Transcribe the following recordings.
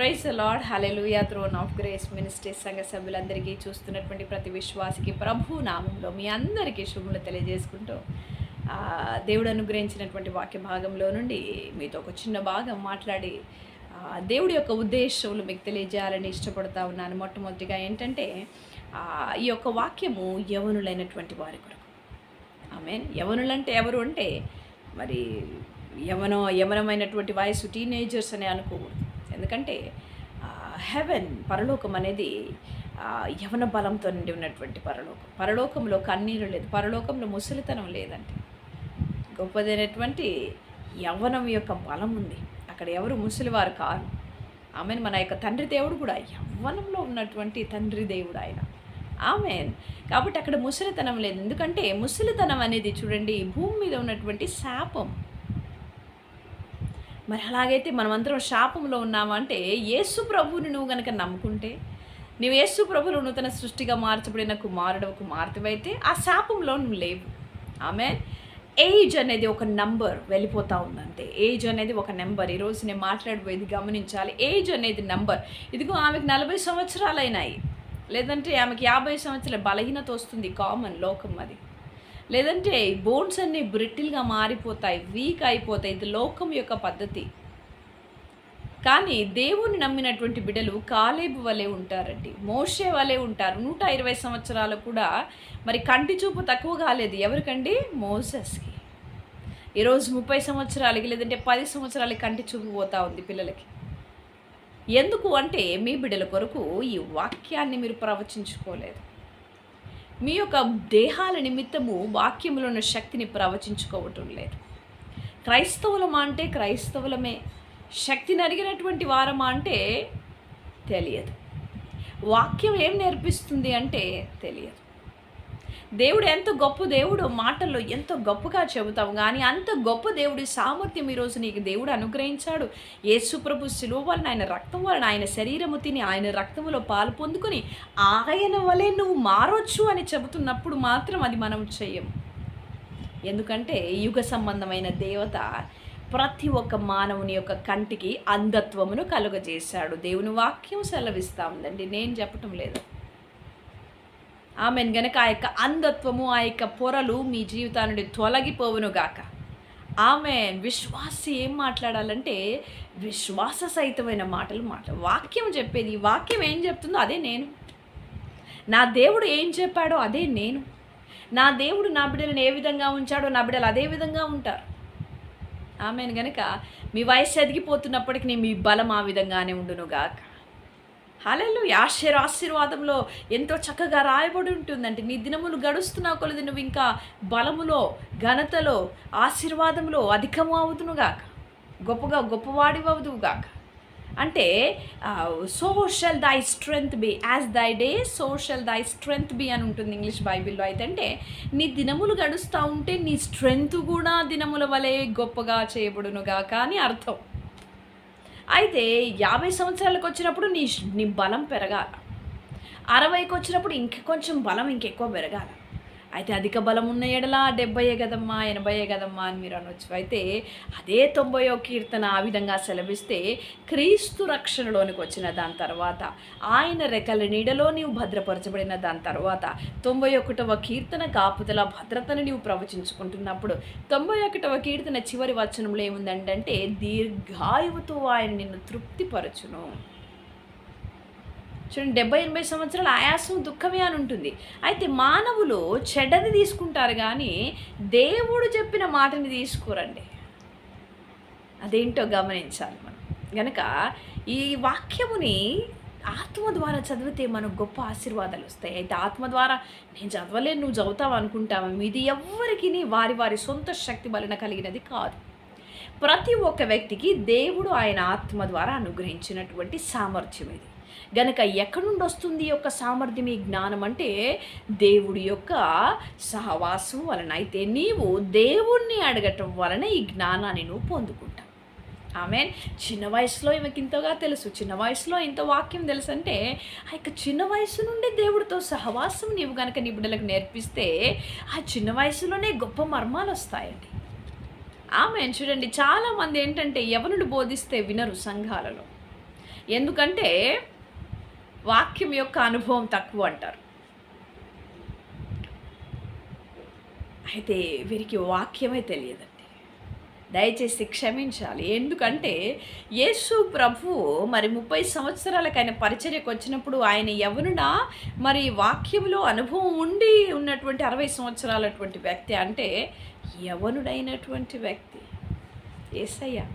Praise Lord hallelujah throne of grace ministries సంఘ సభ్యులందరికీ చూస్తున్నటువంటి ప్రతి విశ్వాసికి ప్రభు నామంలో మీ అందరికీ శుభములు తెలియజేసుకుంటూ దేవుడు అనుగ్రహించినటువంటి వాక్య భాగంలో నుండి మీతో ఒక చిన్న భాగం మాట్లాడి దేవుడి యొక్క ఉద్దేశములు మీకు తెలియజేయాలని ఇష్టపడతా ఉన్నాను. మొట్టమొదటిగా ఏంటంటే ఈ యొక్క వాక్యము యవనులైనటువంటి వారి కొరకు. ఆమె యవనులంటే ఎవరు అంటే మరి యవనో యవనమైనటువంటి వయసు టీనేజర్స్ అని అనుకోకూడదు. ఎందుకంటే హెవెన్ పరలోకం అనేది యవన బలంతో నిండి ఉన్నటువంటి పరలోకం. పరలోకంలో కన్నీరు లేదు. పరలోకంలో ముసలితనం లేదంటే గొప్పదైనటువంటి యవ్వనం యొక్క బలం ఉంది. అక్కడ ఎవరు ముసలివారు కారు. ఆమె మన యొక్క తండ్రి దేవుడు కూడా యవ్వనంలో ఉన్నటువంటి తండ్రి దేవుడు ఆయన. ఆమె కాబట్టి అక్కడ ముసలితనం లేదు. ఎందుకంటే ముసలితనం అనేది చూడండి భూమి మీద ఉన్నటువంటి శాపం. మరి అలాగైతే మనమందరం శాపంలో ఉన్నామంటే యేసు ప్రభువుని నువ్వు గనక నమ్ముకుంటే నువ్వు యేసు ప్రభులు నూతన సృష్టిగా మార్చబడిన కుమారుడు కుమార్తెవైతే ఆ శాపంలో నువ్వు లేవు. ఆమె ఏజ్ అనేది ఒక నంబర్ వెళ్ళిపోతూ ఉందంటే ఏజ్ అనేది ఒక నెంబర్. ఈరోజు నేను మాట్లాడబోయేది గమనించాలి. ఏజ్ అనేది నంబర్. ఇదిగో ఆమెకు నలభై సంవత్సరాలు అయినాయి లేదంటే ఆమెకి యాభై సంవత్సరాల బలహీనత వస్తుంది కామన్ లోకం అది. లేదంటే బోన్స్ అన్నీ బ్రిటిల్గా మారిపోతాయి వీక్ అయిపోతాయి. ఇది లోకం యొక్క పద్ధతి. కానీ దేవుని నమ్మినటువంటి బిడ్డలు కాలేబు వలె ఉంటారండి. మోషే వలె ఉంటారు. నూట ఇరవై సంవత్సరాలు కూడా మరి కంటి చూపు తక్కువ కాలేదు. ఎవరికండి? మోసస్కి. ఈరోజు ముప్పై సంవత్సరాలకి లేదంటే పది సంవత్సరాలకి కంటి చూపు పోతా ఉంది పిల్లలకి. ఎందుకు అంటే మీ బిడ్డల కొరకు ఈ వాక్యాన్ని మీరు ప్రవచించుకోలేదు. మీ యొక్క దేహాల నిమిత్తము వాక్యములో ఉన్న శక్తిని ప్రవచించుకోవటం లేదు. క్రైస్తవులమా అంటే క్రైస్తవులమే. శక్తిని అడిగినటువంటి వారమా అంటే తెలియదు. వాక్యం ఏం నేర్పిస్తుంది అంటే తెలియదు. దేవుడు ఎంత గొప్ప దేవుడు మాటల్లో ఎంతో గొప్పగా చెబుతాం కానీ అంత గొప్ప దేవుడి సామర్థ్యం ఈరోజు నీకు దేవుడు అనుగ్రహించాడు. యేసుప్రభు శిలువ వలన ఆయన రక్తం వలన ఆయన శరీరము తిని ఆయన రక్తములో పాలు పొందుకొని ఆయన వలె నువ్వు మారొచ్చు అని చెబుతున్నప్పుడు మాత్రం అది మనం చెయ్యం. ఎందుకంటే యుగ సంబంధమైన దేవత ప్రతి ఒక్క మానవుని యొక్క కంటికి అంధత్వమును కలుగజేశాడు. దేవుని వాక్యం సెలవిస్తా ఉందండి. నేను చెప్పటం లేదు. ఆమెను. గనక ఆ యొక్క అంధత్వము ఆ యొక్క పొరలు మీ జీవితా నుండి తొలగిపోవును గాక ఆమె విశ్వాసి ఏం మాట్లాడాలంటే విశ్వాస సహితమైన మాటలు మాట వాక్యం చెప్పేది. వాక్యం ఏం చెప్తుందో అదే నేను. నా దేవుడు ఏం చెప్పాడో అదే నేను. నా దేవుడు నా బిడ్డలను ఏ విధంగా ఉంచాడో నా బిడ్డలు అదే విధంగా ఉంటారు. ఆమెను. గనక మీ వయసు ఎదిగిపోతున్నప్పటికీ మీ బలం ఆ విధంగానే ఉండునుగాక. హాలెల్లు ఆశ్చర్య ఆశీర్వాదంలో ఎంతో చక్కగా రాయబడి ఉంటుందంటే నీ దినములు గడుస్తున్నా కొలది నువ్వు ఇంకా బలములో ఘనతలో ఆశీర్వాదంలో అధికము అవుతునుగాక గొప్పగా గొప్పవాడి అవుదువుగాక అంటే so shall thy strength be as thy day so shall thy strength be అని ఉంటుంది ఇంగ్లీష్ బైబిల్లో. అయితే అంటే నీ దినములు గడుస్తూ ఉంటే నీ స్ట్రెంగ్త్ కూడా దినముల వలె గొప్పగా చేయబడునుగాక అని అర్థం. అయితే యాభై సంవత్సరాలకు వచ్చినప్పుడు నీ నీ బలం పెరగాల. అరవైకి వచ్చినప్పుడు ఇంక కొంచెం బలం ఇంకెక్కువ పెరగాల. అయితే అధిక బలం ఉన్న ఎడల డెబ్బయే కదమ్మా ఎనభయే కదమ్మా అని మీరు అనొచ్చు. అయితే అదే తొంభయో కీర్తన ఆ విధంగా సెలవిస్తే క్రీస్తు రక్షణలోనికి వచ్చిన దాని తర్వాత ఆయన రెక్కల నీడలో నీవు భద్రపరచబడిన దాని తర్వాత తొంభై ఒకటవ కీర్తన కాపుదల భద్రతను నీవు ప్రవచించుకుంటున్నప్పుడు తొంభై ఒకటవ కీర్తన చివరి వచనంలో ఏముందంటే దీర్ఘాయువుతో ఆయన నిన్ను తృప్తిపరచును. చూడండి డెబ్బై ఎనభై సంవత్సరాల ఆయాసం దుఃఖమే అని ఉంటుంది. అయితే మానవులు చెడ్డది తీసుకుంటారు కానీ దేవుడు చెప్పిన మాటని తీసుకోరండి. అదేంటో గమనించాలి మనం. గనక ఈ వాక్యముని ఆత్మ ద్వారా చదివితే మనకు గొప్ప ఆశీర్వాదాలు వస్తాయి. అయితే ఆత్మ ద్వారా నేను చదవలేను నువ్వు చదువుతావు అనుకుంటావా? ఇది ఎవ్వరికి వారి వారి సొంత శక్తి వలన కలిగినది కాదు. ప్రతి ఒక్క వ్యక్తికి దేవుడు ఆయన ఆత్మ ద్వారా అనుగ్రహించినటువంటి సామర్థ్యం ఇది. గనక ఎక్కడి నుండి వస్తుంది యొక్క సామర్థ్యం ఈ జ్ఞానం అంటే దేవుడి యొక్క సహవాసం వలన. అయితే నీవు దేవుణ్ణి అడగటం వలన ఈ జ్ఞానాన్ని నువ్వు పొందుకుంటావు. ఆమె చిన్న వయసులో ఈమెకి ఇంతగా తెలుసు. చిన్న వయసులో ఇంత వాక్యం తెలుసు అంటే ఆ యొక్క చిన్న వయసు నుండి దేవుడితో సహవాసం నీవు కనుక నీ బిడ్డలకు నేర్పిస్తే ఆ చిన్న వయసులోనే గొప్ప మర్మాలు వస్తాయండి. ఆమె చూడండి చాలామంది ఏంటంటే యవనుడు బోధిస్తే వినరు సంఘాలలో. ఎందుకంటే వాక్యం యొక్క అనుభవం తక్కువ అంటారు. అయితే వీరికి వాక్యమే తెలియదండి. దయచేసి క్షమించాలి. ఎందుకంటే యేసు ప్రభు మరి ముప్పై సంవత్సరాలకు ఆయన పరిచర్యకు వచ్చినప్పుడు ఆయన ఎవరునా మరి వాక్యంలో అనుభవం ఉండి ఉన్నటువంటి అరవై సంవత్సరాలటువంటి వ్యక్తి అంటే యవనుడైనటువంటి వ్యక్తి? ఏసయ్యా.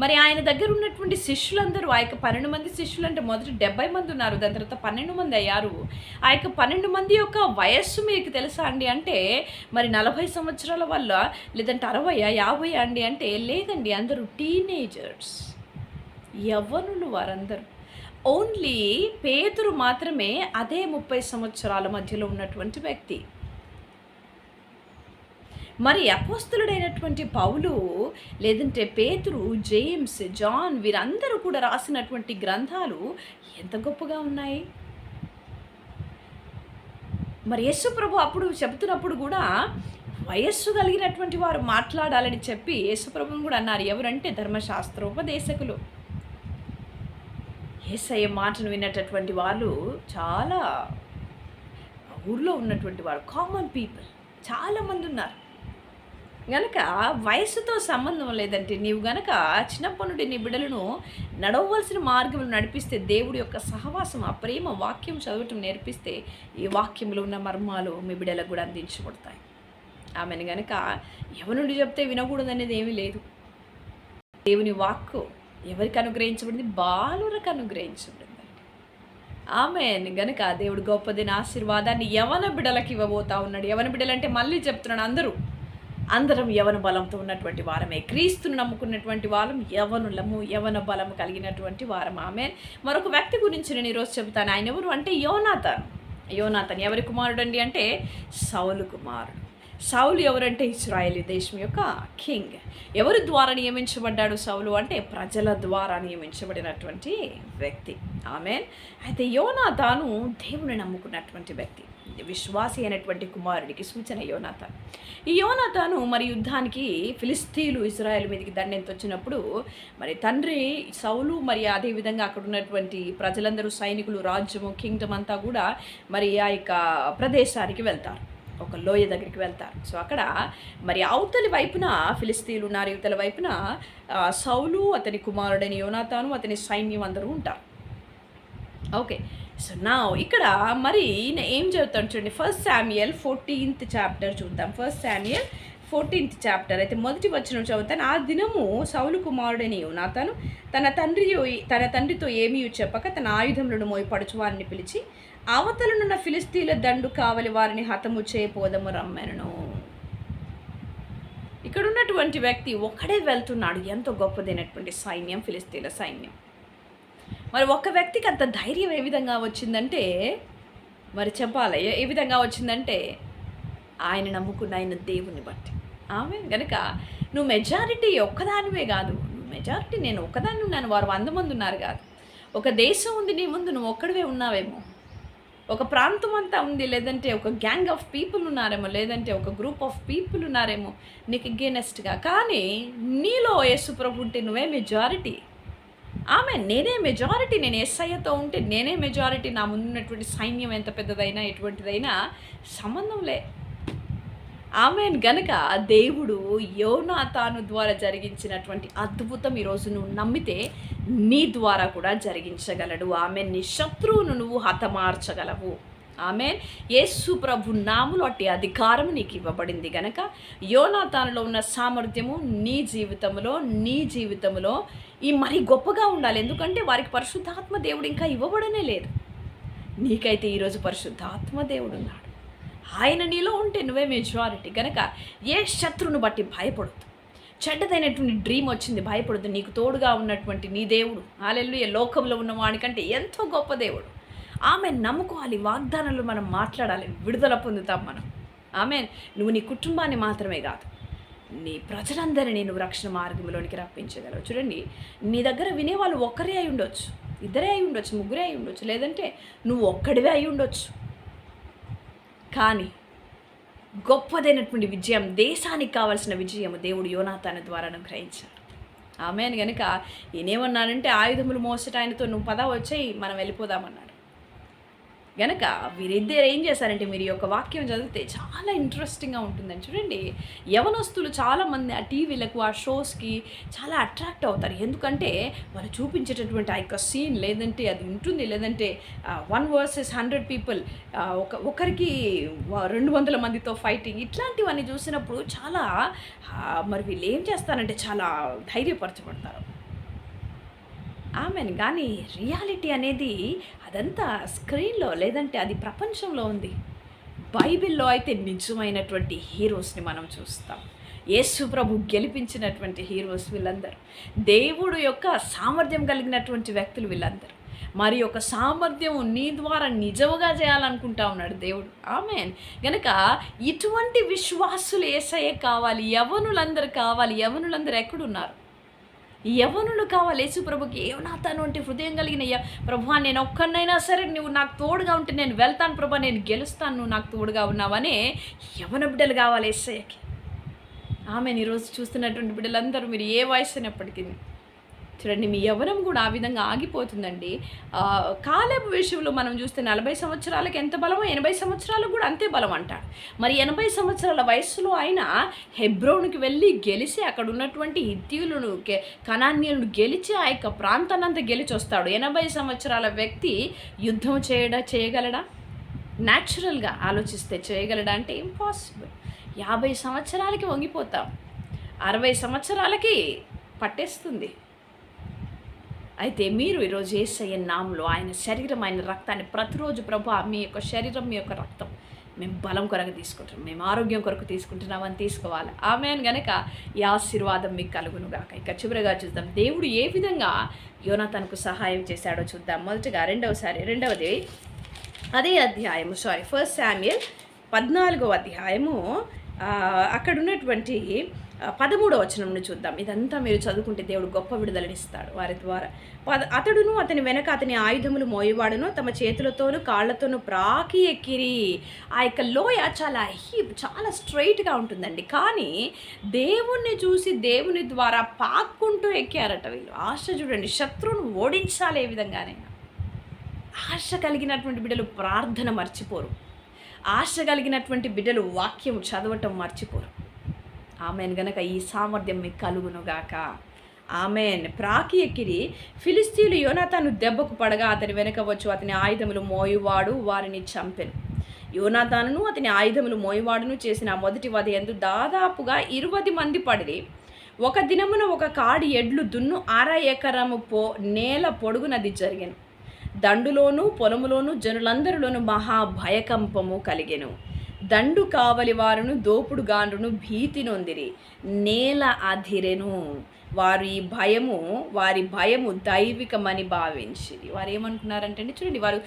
మరి ఆయన దగ్గర ఉన్నటువంటి శిష్యులందరూ ఆ యొక్క పన్నెండు మంది శిష్యులు అంటే మొదటి డెబ్బై మంది ఉన్నారు దాని తర్వాత పన్నెండు మంది అయ్యారు. ఆ యొక్క పన్నెండు మంది యొక్క వయస్సు మీకు తెలుసా అండి అంటే మరి నలభై సంవత్సరాల వల్ల లేదంటే అరవై యాభై అండి అంటే లేదండి అందరూ టీనేజర్స్ యవ్వనులు వారందరూ. ఓన్లీ పేతురు మాత్రమే అదే ముప్పై సంవత్సరాల మధ్యలో ఉన్నటువంటి వ్యక్తి. మరి అపోస్తులుడైనటువంటి పౌలు లేదంటే పేతురు జేమ్స్ జాన్ వీరందరూ కూడా రాసినటువంటి గ్రంథాలు ఎంత గొప్పగా ఉన్నాయి? మరి యేసు ప్రభు అప్పుడు చెబుతున్నప్పుడు కూడా వయస్సు కలిగినటువంటి వారు మాట్లాడాలని చెప్పి యేసుప్రభుని కూడా అన్నారు. ఎవరంటే ధర్మశాస్త్రోపదేశకులు. ఏసయ్య మాటను విన్నటటువంటి వాళ్ళు చాలా ఊర్లో ఉన్నటువంటి వారు కామన్ పీపుల్ చాలామంది ఉన్నారు. గనక వయసుతో సంబంధం లేదంటే నీవు గనక చిన్నప్పటి నుండి నీ బిడ్డలను నడవలసిన మార్గంలో నడిపిస్తే దేవుడి యొక్క సహవాసం ఆ ప్రేమ వాక్యం చదవటం నేర్పిస్తే ఈ వాక్యంలో ఉన్న మర్మాలు మీ బిడ్డలకు కూడా అందించబడతాయి. ఆమెను గనక ఎవరి చెప్తే వినకూడదనేది ఏమీ లేదు. దేవుని వాక్కు ఎవరికి అనుగ్రహించబడింది? బాలురకు అనుగ్రహించబడింది. ఆమె గనక దేవుడు గొప్పదిన ఆశీర్వాదాన్ని యవన బిడలకు ఇవ్వబోతా ఉన్నాడు. యవన బిడలంటే మళ్ళీ చెప్తున్నాడు అందరూ. అందరం యవన బలంతో ఉన్నటువంటి వారమే. క్రీస్తును నమ్ముకున్నటువంటి వారం యవనులము యవన బలము కలిగినటువంటి వారం. ఆమె మరొక వ్యక్తి గురించి నేను ఈరోజు చెబుతాను. ఆయన ఎవరు అంటే యోనాథన్ యోనాథన్ ఎవరి కుమారుడు అండి అంటే? సౌలు కుమారుడు. సౌలు ఎవరంటే? ఇస్రాయేల్ దేశం యొక్క కింగ్. ఎవరి ద్వారా నియమించబడ్డాడు సౌలు అంటే? ప్రజల ద్వారా నియమించబడినటువంటి వ్యక్తి. ఆమె అయితే యోనాథాను దేవుని నమ్ముకున్నటువంటి వ్యక్తి. విశ్వాసి అయినటువంటి కుమారుడికి సూచన యోనాథాన్ ఈ యోనాథాను మరి యుద్ధానికి ఫిలిస్తీన్లు ఇజ్రాయెల్ మీదకి దండెంత వచ్చినప్పుడు మరి తండ్రి సౌలు మరి అదేవిధంగా అక్కడ ఉన్నటువంటి ప్రజలందరూ సైనికులు రాజ్యము కింగ్డమ్ అంతా కూడా మరి ఆ యొక్క ప్రదేశానికి వెళ్తారు. ఒక లోయ దగ్గరికి వెళ్తారు. సో అక్కడ మరి అవతలి వైపున ఫిలిస్తీన్లు ఉన్నారు. యువతల వైపున సౌలు అతని కుమారుడైన యోనాథాను అతని సైన్యం అందరూ ఉంటారు. ఓకే. సో నా ఇక్కడ మరి ఈయన ఏం చెబుతాను చూడండి. ఫస్ట్ శామ్యుయల్ ఫోర్టీన్త్ చాప్టర్ చూద్దాం. ఫస్ట్ శామ్యుయల్ ఫోర్టీన్త్ చాప్టర్ అయితే మొదటి వచ్చిన చదువుతాను. ఆ దినము సౌలు కుమారుడని నాతను తన తండ్రి తన తండ్రితో ఏమీ చెప్పక తన ఆయుధములను మోయపడుచు వారిని పిలిచి అవతలనున్న ఫిలిస్తీన్ల దండు కావలి వారిని హతము చేయపోదము రమ్మెనను. ఇక్కడ ఉన్నటువంటి వ్యక్తి ఒక్కడే వెళ్తున్నాడు. ఎంతో గొప్పదైనటువంటి సైన్యం ఫిలిస్తీన్ల సైన్యం. మరి ఒక వ్యక్తికి అంత ధైర్యం ఏ విధంగా వచ్చిందంటే మరి చెప్పాలి? ఏ- విధంగా వచ్చిందంటే ఆయన నమ్ముకున్న ఆయన దేవుని బట్టి. ఆమె గనక నువ్వు మెజారిటీ ఒక్కదానివే కాదు. మెజారిటీ నేను ఒక్కదాన్ని ఉన్నాను. వారు వంద మంది ఉన్నారు కాదు. ఒక దేశం ఉంది నీ ముందు నువ్వు ఒక్కడివే ఉన్నావేమో. ఒక ప్రాంతం అంతా ఉంది లేదంటే ఒక గ్యాంగ్ ఆఫ్ పీపుల్ ఉన్నారేమో లేదంటే ఒక గ్రూప్ ఆఫ్ పీపుల్ ఉన్నారేమో నీకు గేనెస్ట్గా. కానీ నీలో యేసు ప్రభు ఉంటే నువ్వే మెజారిటీ. ఆమె నేనే మెజారిటీ నేను ఎస్ఐతో ఉంటే నేనే మెజారిటీ నా ముందున్నటువంటి సైన్యం ఎంత పెద్దదైనా ఎటువంటిదైనా సంబంధం లే. ఆమె గనక దేవుడు యోనాతాను ద్వారా జరిగించినటువంటి అద్భుతం ఈరోజు నువ్వు నమ్మితే నీ ద్వారా కూడా జరిగించగలడు. ఆమె నీ శత్రువును నువ్వు హతమార్చగలవు. ఆమె యేసు ప్రభు నాములు అట్టి అధికారం నీకు ఇవ్వబడింది గనక. యోనాతానులో ఉన్న సామర్థ్యము నీ జీవితంలో నీ జీవితంలో ఈ మరి గొప్పగా ఉండాలి. ఎందుకంటే వారికి పరిశుద్ధాత్మ దేవుడు ఇంకా ఇవ్వబడనే లేదు. నీకైతే ఈరోజు పరిశుద్ధాత్మ దేవుడు ఉన్నాడు. ఆయన నీలో ఉంటే నువ్వే మెజారిటీ గనక ఏ శత్రువును బట్టి భయపడద్దు. చెడ్డదైనటువంటి డ్రీమ్ వచ్చింది భయపడద్దు. నీకు తోడుగా ఉన్నటువంటి నీ దేవుడు. ఆలెల్లు లోకంలో ఉన్న వాడికంటే ఎంతో గొప్ప దేవుడు. ఆమె నమ్ముకోవాలి వాగ్దానాలు మనం మాట్లాడాలి విడుదల పొందుతాం మనం. ఆమె నువ్వు నీ కుటుంబాన్ని మాత్రమే కాదు నీ ప్రజలందరినీ నువ్వు రక్షణ మార్గంలోనికి రప్పించగలవు. చూడండి నీ దగ్గర వినేవాళ్ళు ఒక్కరే అయి ఉండొచ్చు ఇద్దరే అయి ఉండొచ్చు ముగ్గురే అయి ఉండొచ్చు లేదంటే నువ్వు ఒక్కడివే అయి ఉండొచ్చు. కానీ గొప్పదైనటువంటి విజయం దేశానికి కావాల్సిన విజయం దేవుడు యోనాతాన ద్వారా అనుగ్రహించాడు. ఆమెను. కనుక ఈయనేమన్నాడంటే ఆయుధములు మోసట ఆయనతో నువ్వు పద వచ్చాయి మనం వెళ్ళిపోదామన్నాడు గనక వీరిద్దరు ఏం చేశారంటే మీరు ఈ యొక్క వాక్యం చదివితే చాలా ఇంట్రెస్టింగ్గా ఉంటుందని చూడండి. యవనస్తులు చాలామంది ఆ టీవీలకు ఆ షోస్కి చాలా అట్రాక్ట్ అవుతారు. ఎందుకంటే వాళ్ళు చూపించేటటువంటి ఆ యొక్క సీన్ లేదంటే అది ఉంటుంది. లేదంటే వన్ వర్సెస్ హండ్రెడ్ పీపుల్ ఒక ఒకరికి రెండు వందల మందితో ఫైటింగ్ ఇట్లాంటివన్నీ చూసినప్పుడు చాలా మరి వీళ్ళు ఏం చేస్తారంటే చాలా ధైర్యపరచబడతారు. ఆమెను కానీ రియాలిటీ అనేది అదంతా స్క్రీన్లో లేదంటే అది ప్రపంచంలో ఉంది. బైబిల్లో అయితే నిజమైనటువంటి హీరోస్ని మనం చూస్తాం. యేసు ప్రభు గెలిపించినటువంటి హీరోస్ వీళ్ళందరూ. దేవుడు యొక్క సామర్థ్యం కలిగినటువంటి వ్యక్తులు వీళ్ళందరూ. మరి యొక్క సామర్థ్యం నీ ద్వారా నిజముగా చేయాలనుకుంటా ఉన్నాడు దేవుడు. ఆమెన్. గనక ఇటువంటి విశ్వాసులు ఏసయ్యే కావాలి యవనులందరూ కావాలి యవనులందరూ ఎక్కడున్నారు? యవనులు కావాలి. యేసుప్రభుకి ఏమనాతాను అంటే హృదయం కలిగిన య- ప్రభా నేను ఒక్కనైనా సరే నువ్వు నాకు తోడుగా ఉంటే నేను వెళ్తాను ప్రభా నేను గెలుస్తాను నువ్వు నాకు తోడుగా ఉన్నావని యవన బిడ్డలు కావాలి ఎస్ఐకి ఆమె ఈరోజు చూస్తున్నటువంటి బిడ్డలందరూ మీరు ఏ వయసు అయినప్పటికీ చూడండి మీ యవ్వనం కూడా ఆ విధంగా ఆగిపోతుందండి. కాలపు కాలేబు విషయంలో మనం చూస్తే నలభై సంవత్సరాలకు ఎంత బలమో ఎనభై సంవత్సరాలకు కూడా అంతే బలం అంటాడు మరి ఎనభై సంవత్సరాల వయస్సులో ఆయన హెబ్రోన్కి వెళ్ళి గెలిచి అక్కడ ఉన్నటువంటి హిత్యులను కణాన్యులను గెలిచి ఆ యొక్క ప్రాంతాన్నంతా గెలిచి వస్తాడు. ఎనభై సంవత్సరాల వ్యక్తి యుద్ధం చేయడా చేయగలడా? న్యాచురల్గా ఆలోచిస్తే చేయగలడా అంటే ఇంపాసిబుల్ యాభై సంవత్సరాలకి వంగిపోతాం. అరవై సంవత్సరాలకి పట్టేస్తుంది. అయితే మీరు ఈరోజు ఏసయ్య నామంలో ఆయన శరీరం ఆయన రక్తాన్ని ప్రతిరోజు ప్రభు మీ యొక్క శరీరం మీ యొక్క రక్తం మేము బలం కొరకు తీసుకుంటున్నాం. మేము ఆరోగ్యం కొరకు తీసుకుంటున్నామని తీసుకోవాలి. ఆమె గనక ఈ ఆశీర్వాదం మీకు కలుగును గాక. ఇక చివరిగా చూద్దాం. దేవుడు ఏ విధంగా యోనాతనకు సహాయం చేశాడో చూద్దాం. మొదటగా రెండవసారి రెండవది అదే అధ్యాయము. సారీ ఫస్ట్ శామ్యుయల్ పద్నాలుగో అధ్యాయము. అక్కడ ఉన్నటువంటి పదమూడవ వచనంను చూద్దాం. ఇదంతా మీరు చదువుకుంటే దేవుడు గొప్ప విడుదలనిస్తాడు వారి ద్వారా. పద అతడును అతని వెనక అతని ఆయుధములు మోయవాడును తమ చేతులతోనూ కాళ్ళతోనూ ప్రాకి ఎక్కిరి. ఆ యొక్క లోయ చాలా హీ చాలా స్ట్రైట్గా ఉంటుందండి. కానీ దేవుణ్ణి చూసి దేవుని ద్వారా పాక్కుంటూ ఎక్కారట వీళ్ళు. ఆశ చూడండి శత్రువును ఓడించాలి ఏ విధంగానైనా. ఆశ కలిగినటువంటి బిడ్డలు ప్రార్థన మర్చిపోరు. ఆశ కలిగినటువంటి బిడ్డలు వాక్యం చదవటం మర్చిపోరు. ఆమెను. గనక ఈ సామర్థ్యం మీకు కలుగునుగాక. ఆమెన్. ప్రాకి ఎక్కిరి. ఫిలిస్తీన్లు యోనాతాను దెబ్బకు పడగా అతని వెనక వచ్చు అతని ఆయుధములు మోయువాడు వారిని చంపెను. యోనాతానును అతని ఆయుధములు మోయువాడును చేసిన మొదటి వధ ఎందు దాదాపుగా ఇరవై మంది పడిరి. ఒక దినమున ఒక కాడి ఎడ్లు దున్ను అర ఎకరము పో నేల పొడుగునది జరిగాను. దండులోను పొలములోను జనులందరిలోను మహా భయకంపము కలిగెను. దండు కావలి వారును దోపుడు గాండ్రును భీతి నొందిరి నేల అధిరెను. వారు ఈ భయము వారి భయము దైవికమని భావించింది వారు ఏమనుకున్నారంటే అండి చూడండి వారు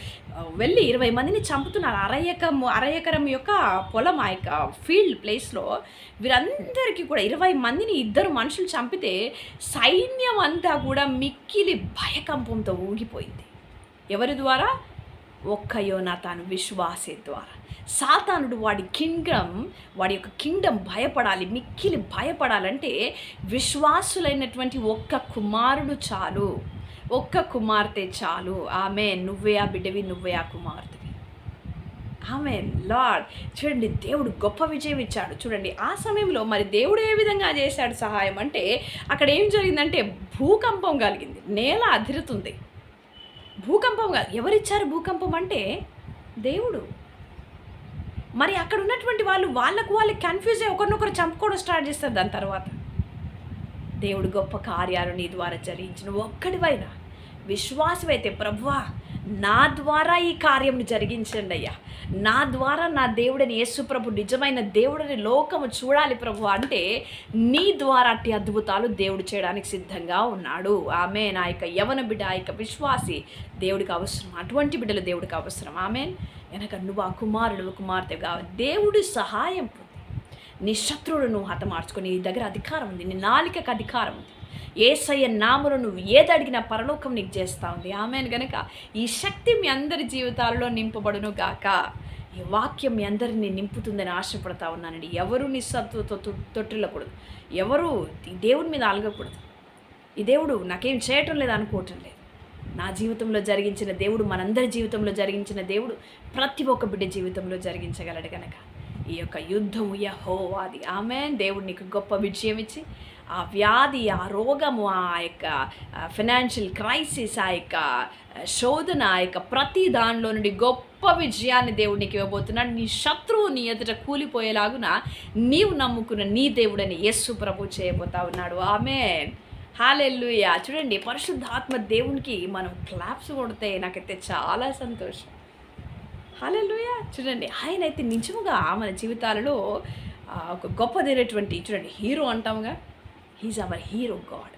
వెళ్ళి ఇరవై మందిని చంపుతున్నారు. అరయకము అరయకరం యొక్క పొలం ఆ యొక్క ఫీల్డ్ ప్లేస్లో వీరందరికీ కూడా ఇరవై మందిని ఇద్దరు మనుషులు చంపితే సైన్యం అంతా కూడా మిక్కిలి భయకంపంతో ఊగిపోయింది. ఎవరి ద్వారా? ఒక్క యోనాతాను విశ్వాసే ద్వారా. సాతానుడు వాడి కింగ్డమ్ వాడి యొక్క కింగ్డమ్ భయపడాలి మిక్కిలి భయపడాలంటే విశ్వాసులైనటువంటి ఒక్క కుమారుడు చాలు. ఒక్క కుమార్తె చాలు. ఆమె నువ్వే ఆ బిడ్డవి నువ్వే ఆ కుమార్తె ఆమె లార్డ్. చూడండి దేవుడు గొప్ప విజయం ఇచ్చాడు. చూడండి ఆ సమయంలో మరి దేవుడు ఏ విధంగా చేశాడు సహాయం అంటే అక్కడ ఏం జరిగిందంటే భూకంపం కలిగింది. నేల అదిరుతుంది. భూకంపం కలిగి ఎవరిచ్చారు భూకంపం అంటే? దేవుడు. మరి అక్కడ ఉన్నటువంటి వాళ్ళు వాళ్ళకు వాళ్ళకి కన్ఫ్యూజ్ అయ్యి ఒకరినొకరు చంపుకోవడం స్టార్ట్ చేస్తారు దాని తర్వాత. దేవుడు గొప్ప కార్యాలు నీ ద్వారా జరిగించిన ఒక్కడివైనా విశ్వాసమైతే ప్రభువా నా ద్వారా ఈ కార్యం జరిగించండి అయ్యా. నా ద్వారా నా దేవుడిని యేసు ప్రభు నిజమైన దేవుడిని లోకము చూడాలి ప్రభు అంటే నీ ద్వారా అట్టి అద్భుతాలు దేవుడు చేయడానికి సిద్ధంగా ఉన్నాడు. ఆమె నా యొక్క యవన బిడ్డ ఆ యొక్క విశ్వాసి దేవుడికి అవసరం. అటువంటి బిడ్డలు దేవుడికి అవసరం. ఆమెన్. వెనక నువ్వు ఆ కుమారుడు కుమార్తె కావు దేవుడి సహాయం పొంది. నీ శత్రువుడు నువ్వు హతమార్చుకొని నీ దగ్గర అధికారం ఉంది. నీ నాలికకు అధికారం ఉంది. ఏసయ్య నామలో నువ్వు ఏది అడిగినా పరలోకం నీకు చేస్తూ ఉంది. ఆమెను గనక. ఈ శక్తి మీ అందరి జీవితాలలో నింపబడును గాక. ఈ వాక్యం మీ అందరినీ నింపుతుందని ఆశపడతా ఉన్నానండి. ఎవరు నిస్సత్వతో తొట్టిల్లకూడదు. ఎవరు దేవుని మీద అలగకూడదు. ఈ దేవుడు నాకేం చేయటం లేదు అనుకోవటం లేదు. నా జీవితంలో జరిగించిన దేవుడు మనందరి జీవితంలో జరిగించిన దేవుడు ప్రతి ఒక్క బిడ్డ జీవితంలో జరిగించగలడు కనుక ఈ యొక్క యుద్ధము యహోవాది. ఆమె దేవుడు నీకు గొప్ప విజయం ఇచ్చి ఆ వ్యాధి ఆ రోగము ఆ యొక్క ఫినాన్షియల్ క్రైసిస్ ఆ యొక్క శోధన ఆ యొక్క ప్రతి దానిలో నుండి గొప్ప విజయాన్ని దేవుడు నీకు ఇవ్వబోతున్నాడు. నీ శత్రువు నీ ఎదుట కూలిపోయేలాగున నీవు నమ్ముకున్న నీ దేవుడని యస్సు ప్రభు చేయబోతా ఉన్నాడు. ఆమె హాలెల్లుయా. చూడండి పరిశుద్ధాత్మ దేవునికి మనం క్లాప్స్ కొడితే నాకైతే చాలా సంతోషం. హాలెల్లుయా. చూడండి ఆయన అయితే నిజముగా మన జీవితాలలో ఒక గొప్పదైనటువంటి చూడండి హీరో అంటాముగా హీజ్ అవర్ హీరో గాడ్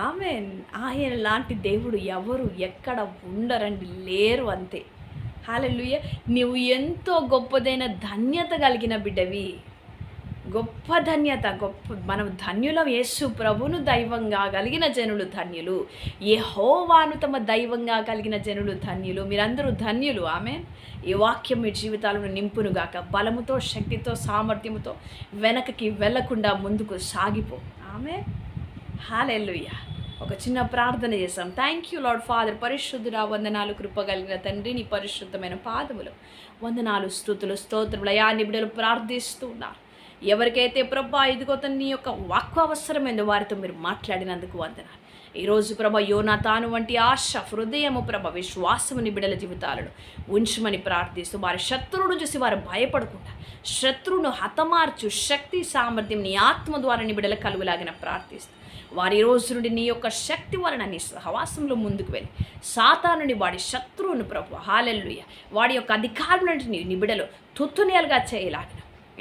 ఆమె ఆయన లాంటి దేవుడు ఎవరు ఎక్కడ ఉండరండి లేరు అంతే. హాలెల్లుయ. నువ్వు ఎంతో గొప్పదైన ధన్యత కలిగిన బిడ్డవి. గొప్ప ధన్యత గొప్ప మనం ధన్యులం యేసు ప్రభును దైవంగా కలిగిన జనులు ధన్యులు. ఏ హోవాను తమ దైవంగా కలిగిన జనులు ధన్యులు. మీరందరూ ధన్యులు. ఆమె ఈ వాక్యం మీ జీవితాలను నింపునుగాక. బలముతో శక్తితో సామర్థ్యముతో వెనకకి వెళ్ళకుండా ముందుకు సాగిపో. ఆమె హాలెల్లుయ్య ఒక చిన్న ప్రార్థన చేసాం థ్యాంక్ యూ లార్డ్ ఫాదర్ పరిశుద్ధురా వందనాలు కృపగలిగిన తండ్రి నీ పరిశుద్ధమైన పాదములు. వందనాలు స్థుతులు స్తోత్రములు. అయా నిబిడలు ప్రార్థిస్తున్నారు ఎవరికైతే ప్రభా ఇదిగో నీ యొక్క వాక్కు అవసరమైందో వారితో మీరు మాట్లాడినందుకు వందనాలు. ఈరోజు ప్రభ యోనాతాను వంటి ఆశ హృదయము ప్రభ విశ్వాసము నిబిడల జీవితాలను ఉంచమని ప్రార్థిస్తూ వారి శత్రువును చూసి వారు భయపడకుండా శత్రువును హతమార్చు శక్తి సామర్థ్యం నీ ఆత్మ ద్వారా నిబిడల కలుగులాగిన ప్రార్థిస్తూ వారి రోజు నుండి నీ యొక్క శక్తి వలన నీ సహవాసంలో ముందుకు వెళ్ళి సాతానుని వాడి శత్రువును ప్రభు హాలెల్లుయ వాడి యొక్క అధికారం నుండి నీ నిబిడలో తుత్తునేలుగా చేయలాగిన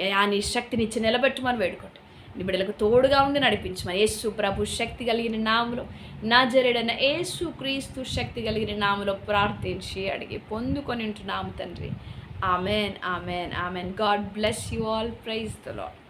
ఆ నీ శక్తిని ఇచ్చి నిలబెట్టమని వేడుకోండి నీ బిడ్డలకు తోడుగా ఉండి నడిపించమని. యేసు ప్రభు శక్తి కలిగిన నాములో నా జరేడన యేసు క్రీస్తు శక్తి కలిగిన నాములో ప్రార్థించి అడిగి పొందుకొని ఉంటున్నాము తండ్రి. Amen amen amen. God bless you all. Praise the Lord